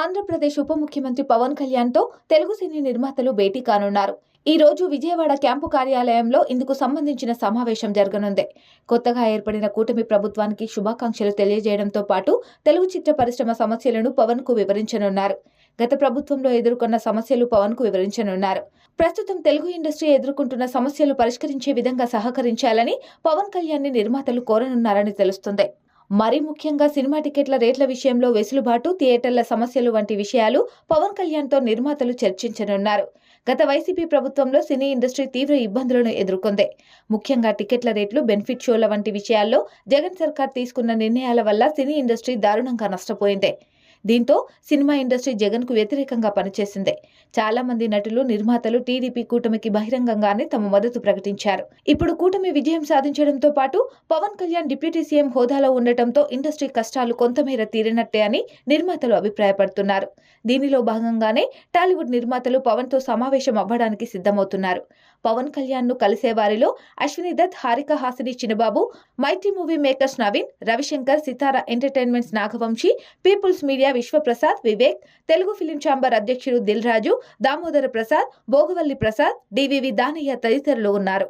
ఆంధ్రప్రదేశ్ ఉప ముఖ్యమంత్రి పవన్ కళ్యాణ్తో తెలుగు సినీ నిర్మాతలు భేటీ కానున్నారు. ఈ రోజు విజయవాడ క్యాంపు కార్యాలయంలో ఇందుకు సంబంధించిన సమావేశం జరగనుంది. కొత్తగా ఏర్పడిన కూటమి ప్రభుత్వానికి శుభాకాంక్షలు తెలియజేయడంతో పాటు తెలుగు చిత్ర పరిశ్రమ సమస్యలను పవన్కు వివరించనున్నారు. గత ప్రభుత్వంలో ఎదుర్కొన్న సమస్యలు పవన్కు వివరించనున్నారు. ప్రస్తుతం తెలుగు ఇండస్ట్రీ ఎదుర్కొంటున్న సమస్యలు పరిష్కరించే విధంగా సహకరించాలని పవన్ కళ్యాణ్ని నిర్మాతలు కోరనున్నారని తెలుస్తుంది. మరీ ముఖ్యంగా సినిమా టికెట్ల రేట్ల విషయంలో వెసులుబాటు థియేటర్ల సమస్యలు వంటి విషయాలు పవన్ కళ్యాణ్తో నిర్మాతలు చర్చించనున్నారు. గత వైసీపీ ప్రభుత్వంలో సినీ ఇండస్ట్రీ తీవ్ర ఇబ్బందులను ఎదుర్కొంది. ముఖ్యంగా టికెట్ల రేట్లు బెనిఫిట్ షోల వంటి విషయాల్లో జగన్ సర్కార్ తీసుకున్న నిర్ణయాల వల్ల సినీ ఇండస్ట్రీ దారుణంగా నష్టపోయింది. దీంతో సినిమా ఇండస్ట్రీ జగన్కు వ్యతిరేకంగా పనిచేసింది. చాలా మంది నటులు నిర్మాతలు టీడీపీ కూటమికి బహిరంగంగానే తమ మద్దతు ప్రకటించారు. ఇప్పుడు కూటమి విజయం సాధించడంతో పాటు పవన్ కళ్యాణ్ డిప్యూటీ సీఎం హోదాలో ఉండటంతో ఇండస్ట్రీ కష్టాలు కొంతమేర తీరినట్టే అని నిర్మాతలు అభిప్రాయపడుతున్నారు. దీనిలో భాగంగానే టాలీవుడ్ నిర్మాతలు పవన్తో సమావేశం అవ్వడానికి సిద్ధమవుతున్నారు. పవన్ కళ్యాణ్ను కలిసే వారిలో Ashwini Dutt Haarika Hassine Chinnababu Mythri Movie Makers Naveen Ravishankar Sithara Entertainments Nagavamsi People's Media Vishwaprasad Vivek Telugu Film Chamber అధ్యక్షుడు దిల్ రాజు దామోదర ప్రసాద్ భోగవల్లి ప్రసాద్ డివివి దానయ్య తదితరులు ఉన్నారు.